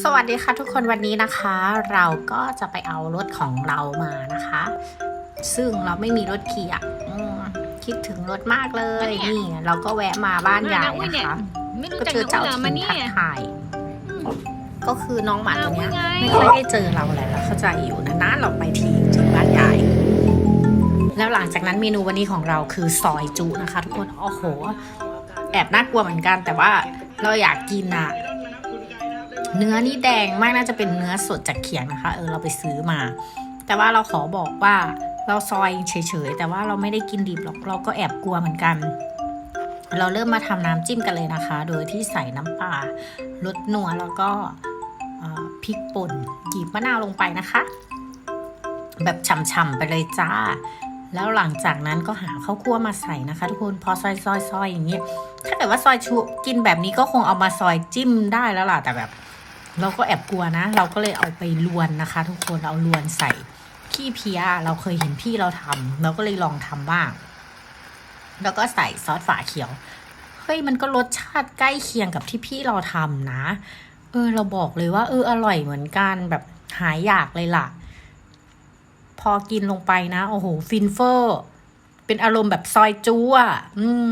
สวัสดีค่ะทุกคนวันนี้นะคะ เราก็จะไปเอารถของเรามานะคะ ซึ่งเราไม่มีรถขี่อะอืมคิดถึงรถมากเลยแล้วเนี่ย นี่เราก็แวะมาบ้านยายอุ้ยนะเนี่ยคะ ไม่รู้ก็จักเจอน้เจ้าองเหรอมาถิ่นเนี่ทักย ทายก็คือน้องหมาตัวเนี้ยอ้าวนี่ไง ไม่ค่อยได้เจอเราแหละเราเข้าใจอยู่นานๆเราไปทีถึงบ้านยายแล้วหลังจากนั้นเมนูวันนี้ของเราคือซอยจุนะคะ ทุกคนโอ้โห แอบน่ากลัวเหมือนกัน แต่ว่าเราอยากกินอะ เนื้อนี่แดงมากน่าจะเป็นเนื้อสดจากเขียงนะคะ เออเราไปซื้อมา แต่ว่าเราขอบอกว่าเราซอยเฉยๆ แต่ว่าเราไม่ได้กินดิบหรอกเราก็แอบกลัวเหมือนกัน เราเริ่มมาทำน้ำจิ้มกันเลยนะคะ โดยที่ใส่น้ำปลารสนัวแล้วก็พริกป่นหยิบมะนาวลงไปนะคะ แบบฉ่ำๆไปเลยจ้า แล้วหลังจากนั้นก็หาข้าวคั่วมาใส่นะคะ ทุกคนพอซอยซอยซอยอย่างเงี้ยถ้าเกิดว่าซอยชูกินแบบนี้ก็คงเอามาซอยจิ้มได้แล้วล่ะแต่แบบ เราก็แอบกลัวนะ เราก็เลยเอาไปลวนนะคะ ทุกคนเอาลวนใส่ขี้เพียเราเคยเห็นพี่เราทำเราก็เลยลองทำบ้าง แล้วก็ใส่ซอสฝาเขียวเฮ้ยมันก็รสชาติใกล้เคียงกับที่พี่เราทำนะ เออ เราบอกเลยว่าเอออร่อยเหมือนกันแบบหายอยากเลยล่ะ พอกินลงไปนะ โอ้โห ฟินเฟอร์ เป็นอารมณ์แบบซอยจูอะอืม